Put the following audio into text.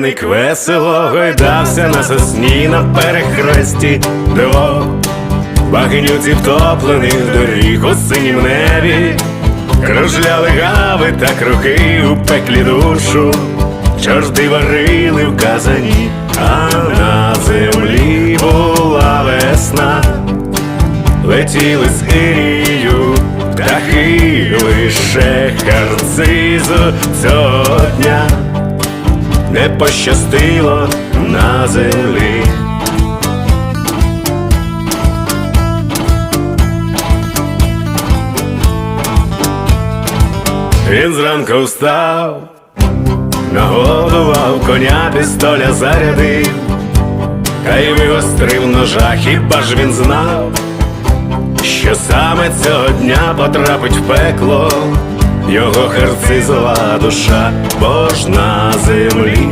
Ник весело гойдався на сосні на перехресті. Дорог Багнюці втоплених доріг у синім небі. Кружляли гави та круги у пеклі душу. Чорти варили в казані, а на землі була весна. Летіли з Ірію птахи лише харцизу цього дня не пощастило на землі. Він зранку встав, нагодував коня, пістоля зарядив, та й вигострив ножа, хіба ж він знав, що саме цього дня потрапить в пекло його харцизова душа, бо ж на землі